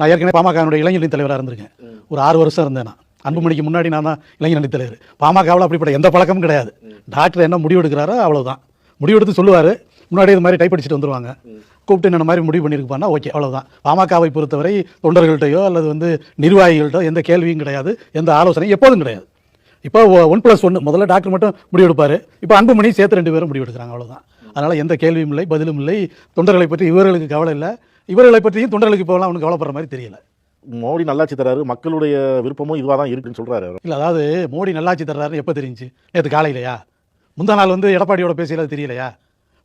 நான் ஏற்கனவே பாமகனுடைய இளைஞரணி தலைவராக இருந்திருக்கேன். ஒரு ஆறு வருஷம் இருந்தேன் நான். அன்புமணிக்கு முன்னாடி நான் தான் இளைஞரணி தலைவர். பாமகவில் அப்படிப்பட்ட எந்த பழக்கமும் கிடையாது. டாக்டர் என்ன முடிவு எடுக்கிறாரோ அவ்வளவுதான். முடிவு எடுத்து சொல்லுவார். முன்னாடி இது மாதிரி டைப் அடிச்சுட்டு வந்துருவாங்க. கூப்பிட்டு என்ன மாதிரி முடிவு பண்ணியிருப்பான்னா ஓகே அவ்வளவுதான். பாமகவை பொறுத்தவரை தொண்டர்கள்ட்டையோ அல்லது வந்து நிர்வாகிகள்கிட்ட எந்த கேள்வியும் கிடையாது. எந்த ஆலோசனையும் எப்போதும் கிடையாது. இப்போ ஒன் ப்ளஸ் ஒன்று முதல்ல டாக்டர் மட்டும் முடிவு எடுப்பார். இப்போ அன்புமணி சேர்த்து ரெண்டு பேரும் முடிவு எடுக்கிறாங்க அவ்வளவுதான். அதனால் எந்த கேள்வியும் இல்லை பதிலும் இல்லை. தொண்டர்களை பற்றி இவர்களுக்கு கவலை இல்லை. இவர்களை பற்றியும் தொண்டர்களுக்கு இப்போலாம் அவனுக்கு கவலைப்படுற மாதிரி தெரியல. மோடி நல்லாட்சி தராரு மக்களுடைய விருப்பமும் இதுவாக தான் இருக்குன்னு சொல்றாரு அவர். இல்லை அதாவது மோடி நல்லாட்சி தர்றாருன்னு எப்போ தெரிஞ்சுச்சு நேற்று காலையிலையா? முந்தா நாள் வந்து எடப்பாடியோட பேசையில அது தெரியலையா?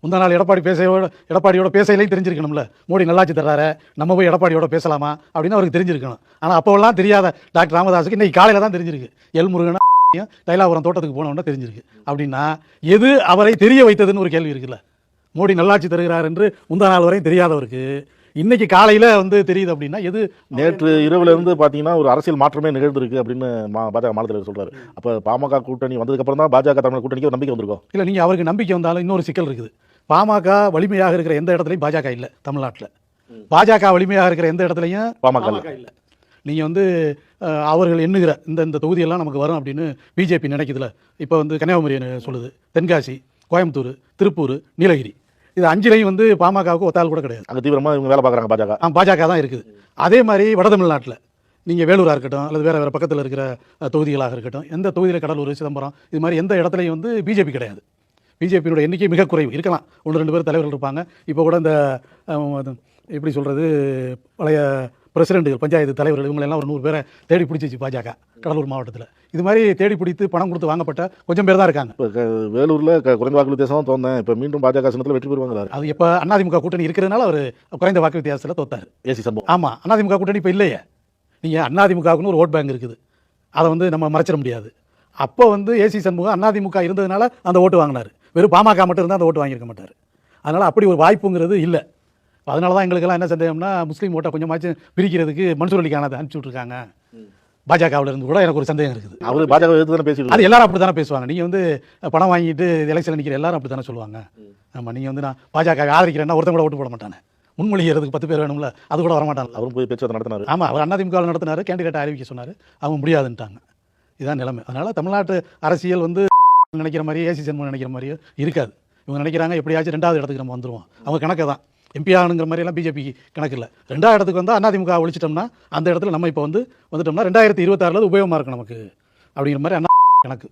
முந்தா நாள் எடப்பாடி பேசையோட எடப்பாடியோட பேசையிலையும் தெரிஞ்சிருக்கணும்ல. மோடி நல்லாட்சி தர்றாரு நம்ம போய் எடப்பாடியோட பேசலாமா? அப்படின்னு அவருக்கு தெரிஞ்சிருக்கணும். ஆனால் அப்போவெல்லாம் தெரியாத டாக்டர் ராமதாஸுக்கு இன்னைக்கு காலையில் தான் தெரிஞ்சிருக்கு. எல் முருகனா தைலாபுரம் தோட்டத்துக்கு போனவொன்னே தெரிஞ்சிருக்கு. அப்படின்னா எது அவரை தெரிய வைத்ததுன்னு ஒரு கேள்வி இருக்குல்ல. மோடி நல்லாட்சி தருகிறார் என்று முந்தா நாள் வரையும் தெரியாதவருக்கு இன்னைக்கு காலையில் வந்து தெரியுது அப்படின்னா எது? நேற்று இரவுல இருந்து பாத்தீங்கன்னா ஒரு அரசியல் மாற்றமே நிகழ்ந்திருக்கு அப்படின்னு மா- பாஜக மாநில தலைவர் சொல்றாரு அப்ப பாமக கூட்டணி வந்ததுக்கு அப்புறம் தான் பாஜக தமிழ் கூட்டணிக்கு ஒரு நம்பிக்கை வந்திருக்கும். இல்லை நீங்கள் அவருக்கு நம்பிக்கை வந்தாலும் இன்னொரு சிக்கல் இருக்குது. பாமக வலிமையாக இருக்கிற எந்த இடத்துலையும் பாஜக இல்லை தமிழ்நாட்டில். பாஜக வலிமையாக இருக்கிற எந்த இடத்துலையும் பாமக இல்ல. நீங்கள் வந்து அவர்கள் எண்ணுகிற இந்த இந்த தொகுதியெல்லாம் நமக்கு வரும் அப்படின்னு பிஜேபி நினைக்குதுல. இப்போ வந்து கன்னியாகுமரி சொல்லுது. தென்காசி கோயம்புத்தூர் திருப்பூர் நீலகிரி. இது அஞ்சிலையும் வந்து பாமகவுக்கு ஒத்தாள் கூட கிடையாது. அங்க தீவிரமா இவங்க வேலை பாக்குறாங்க பாஜக. ஆ, பாஜக தான் இருக்குது. அதே மாதிரி வட தமிழ்நாட்டில் நீங்கள் வேலூராக இருக்கட்டும் அல்லது வேறு வேறு பக்கத்தில் இருக்கிற தொகுதிகளாக இருக்கட்டும் எந்த தொகுதியில் கடலூர் சிதம்பரம் இது மாதிரி எந்த இடத்துலையும் வந்து பிஜேபி கிடையாது. பிஜேபியோட எண்ணிக்கை மிக குறைவு. இருக்கலாம். ஒன்று ரெண்டு பேர் தலைவர்கள் இருப்பாங்க. இப்போ கூட இந்த எப்படி சொல்கிறது பழைய பிரசிடென்ட்டுகள் பஞ்சாயத்து தலைவர்கள் இவங்களெல்லாம் ஒரு நூறு பேரை தேடி பிடிச்சிச்சு பாஜக கடலூர் மாவட்டத்தில். இது மாதிரி தேடி பிடித்து பணம் கொடுத்து வாங்கப்பட்ட கொஞ்சம் பேர் தான் இருக்காங்க. இப்ப வேலூர்ல குறைந்த வாக்கு வித்தியாசம் தோந்தேன் இப்ப மீண்டும் பாஜக சின்னத்துல வெற்றி பெறுவாங்க அது எப்போ அதிமுக கூட்டணி இருக்கிறதுனால அவர் குறைந்த வாக்கு வித்தியாசத்தில் தோத்தார். ஏசி சம்பவம். ஆமாம் அதிமுக கூட்டணி இப்போ இல்லையே. நீங்கள் அதிமுகவுக்குன்னு ஒரு ஓட் பேங்க் இருக்குது. அதை வந்து நம்ம மறைச்சிட முடியாது. அப்போ வந்து ஏசி சண்முகம் அதிமுக இருந்ததுனால அந்த ஓட்டு வாங்கினார். வெறும் பாமக மட்டும் இருந்தால் அந்த ஓட்டு வாங்கியிருக்க மாட்டார். அதனால் அப்படி ஒரு வாய்ப்புங்கிறது இல்லை. அதனால தான் எங்களுக்கெல்லாம் என்ன சந்தேகம்னா முஸ்லீம் ஓட்டை கொஞ்சமாச்சும் பிரிக்கிறதுக்கு மன்சூர் அலிகான அதை அனுப்பிச்சி விட்ருக்காங்க பாஜகவில் இருந்து கூட எனக்கு ஒரு சந்தேகம் இருக்குது. அவரு பாஜக எதிர்த்து பேசிட்டு அது எல்லாரும் அப்படி தானே பேசுவாங்க. நீங்கள் வந்து பணம் வாங்கிட்டு எலெக்ஷனில் நிற்கிற எல்லாரும் அப்படி தானே சொல்லுவாங்க. ஆமாம் நீங்கள் வந்து நான் பாஜக ஆதரிக்கிறேன்னா ஒருத்தன் கூட ஓட்டு போட மாட்டானே. முன்மொழிகிறதுக்கு பத்து பேர் வேணும்ல அது கூட வர மாட்டான்ல அவரும் போய் பேச்சுவார்த்தை நடத்தினாரு. ஆமாம் அவர் அதிமுகவில் நடத்தினார் கேண்டிடேட் அறிவிக்க சொன்னார். அவங்க முடியாதுன்ட்டாங்க. இதான் நிலைமை. அதனால் தமிழ்நாட்டு அரசியல் வந்து நினைக்கிற மாதிரியே ஏசி சண்முகம் நினைக்கிற மாதிரியே இருக்காது. இவங்க நினைக்கிறாங்க எப்படியாச்சும் ரெண்டாவது இடத்துக்கு நம்ம வந்துருவோம். அவங்க கணக்கு தான் எம்பி ஆகணுங்கிற மாதிரியெல்லாம் பிஜேபி கணக்கு இல்லை. ரெண்டாவது இடத்துக்கு வந்தால் அதிமுக ஒழிச்சிட்டோம்னா அந்த இடத்துல நம்ம இப்போ வந்து வந்துட்டோம்னா ரெண்டாயிரத்தி இருபத்தாறில் உபயோகமாக இருக்கும் நமக்கு. அப்படிங்கிற மாதிரி அண்ணா கணக்கு.